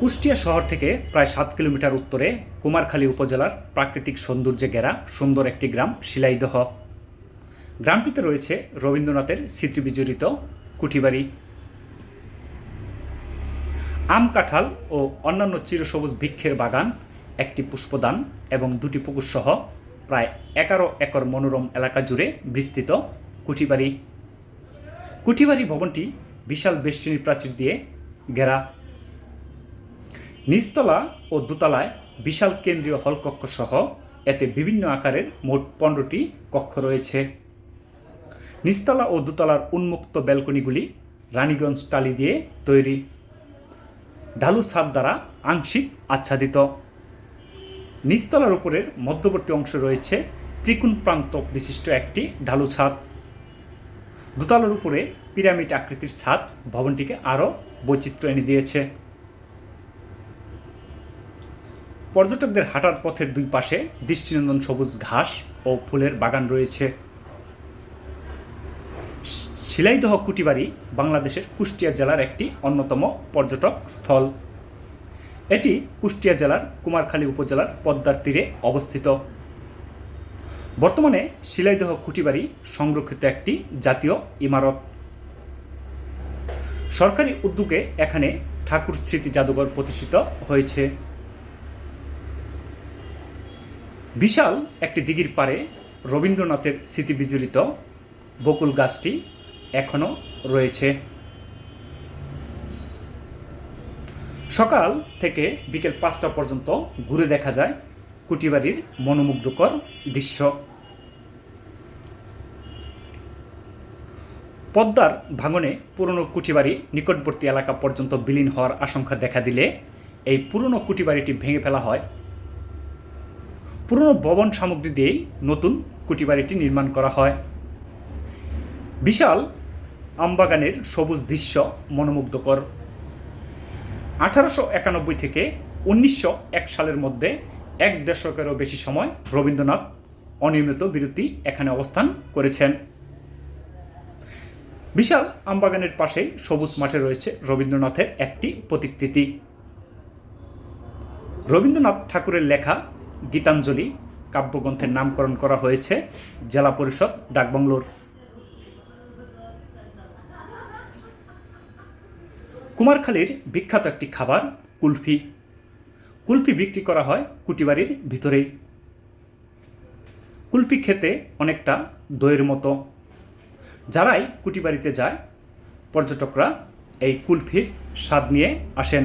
কুষ্টিয়া শহর থেকে প্রায় সাত কিলোমিটার উত্তরে কুমারখালী উপজেলার প্রাকৃতিক সৌন্দর্যে ঘেরা সুন্দর একটি গ্রাম শিলাইদহ। গ্রামটিতে রয়েছে রবীন্দ্রনাথের স্মৃতিবিজড়িত কুঠিবাড়ি। আম কাঁঠাল ও অন্যান্য চিরসবুজ বৃক্ষের বাগান, একটি পুষ্পদান এবং দুটি পুকুর সহ প্রায় এগারো একর মনোরম এলাকা জুড়ে বিস্তৃত কুঠিবাড়ি। কুঠিবাড়ি ভবনটি বিশাল বেষ্টনী প্রাচীর দিয়ে ঘেরা। নিচতলা ও দোতলায় বিশাল কেন্দ্রীয় হলকক্ষ সহ এতে বিভিন্ন আকারের মোট পনেরোটি কক্ষ রয়েছে। নিচতলা ও দোতলার উন্মুক্ত ব্যালকনিগুলি রানীগঞ্জ টালি দিয়ে তৈরি। ঢালু ছাদ দ্বারা আংশিক আচ্ছাদিত। নিচতলার উপরের মধ্যবর্তী অংশ রয়েছে ত্রিকোণ প্রান্ত বিশিষ্ট একটি ঢালু ছাদ। দোতলার উপরে পিরামিড আকৃতির ছাদ ভবনটিকে আরও বৈচিত্র্য এনে দিয়েছে। পর্যটকদের হাঁটার পথের দুই পাশে দৃষ্টিনন্দন সবুজ ঘাস ও ফুলের বাগান রয়েছে। শিলাইদহ কুটিবাড়ি বাংলাদেশের কুষ্টিয়া জেলার একটি অন্যতম পর্যটক স্থল। এটি কুষ্টিয়া জেলার কুমারখালী উপজেলার পদ্মার তীরে অবস্থিত। বর্তমানে শিলাইদহ কুটিবাড়ি সংরক্ষিত একটি জাতীয় ইমারত। সরকারি উদ্যোগে এখানে ঠাকুর স্মৃতি জাদুঘর প্রতিষ্ঠিত হয়েছে। বিশাল একটি দিঘির পারে রবীন্দ্রনাথের স্মৃতি বিজড়িত বকুল গাছটি এখনও রয়েছে। সকাল থেকে বিকেল পাঁচটা পর্যন্ত ঘুরে দেখা যায় কুটিবাড়ির মনোমুগ্ধকর দৃশ্য। পদ্মার ভাঙনে পুরনো কুঠিবাড়ি নিকটবর্তী এলাকা পর্যন্ত বিলীন হওয়ার আশঙ্কা দেখা দিলে এই পুরনো কুটিবাড়িটি ভেঙে ফেলা হয় পুরনো ভবন সামগ্রী দিয়েই নতুন কুটিবাড়িটি নির্মাণ করা হয়। বিশাল আমবাগানের সবুজ দৃশ্য মনোমুগ্ধকর। আঠারোশো একানব্বই থেকে উনিশশো এক সালের মধ্যে এক দশকেরও বেশি সময় রবীন্দ্রনাথ অনিয়মিত বিরতি এখানে অবস্থান করেছেন। বিশাল আমবাগানের পাশেই সবুজ মাঠে রয়েছে রবীন্দ্রনাথের একটি প্রতিকৃতি। রবীন্দ্রনাথ ঠাকুরের লেখা গীতাঞ্জলি কাব্যগ্রন্থের নামকরণ করা হয়েছে জেলা পরিষদ ডাকবাংলোর। কুমারখালীর বিখ্যাত একটি খাবার কুলফি। কুলফি বিক্রি করা হয় কুটিবাড়ির ভিতরেই। কুলফি খেতে অনেকটা দইয়ের মতো। যারাই কুটিবাড়িতে যায়, পর্যটকরা এই কুলফির স্বাদ নিয়ে আসেন।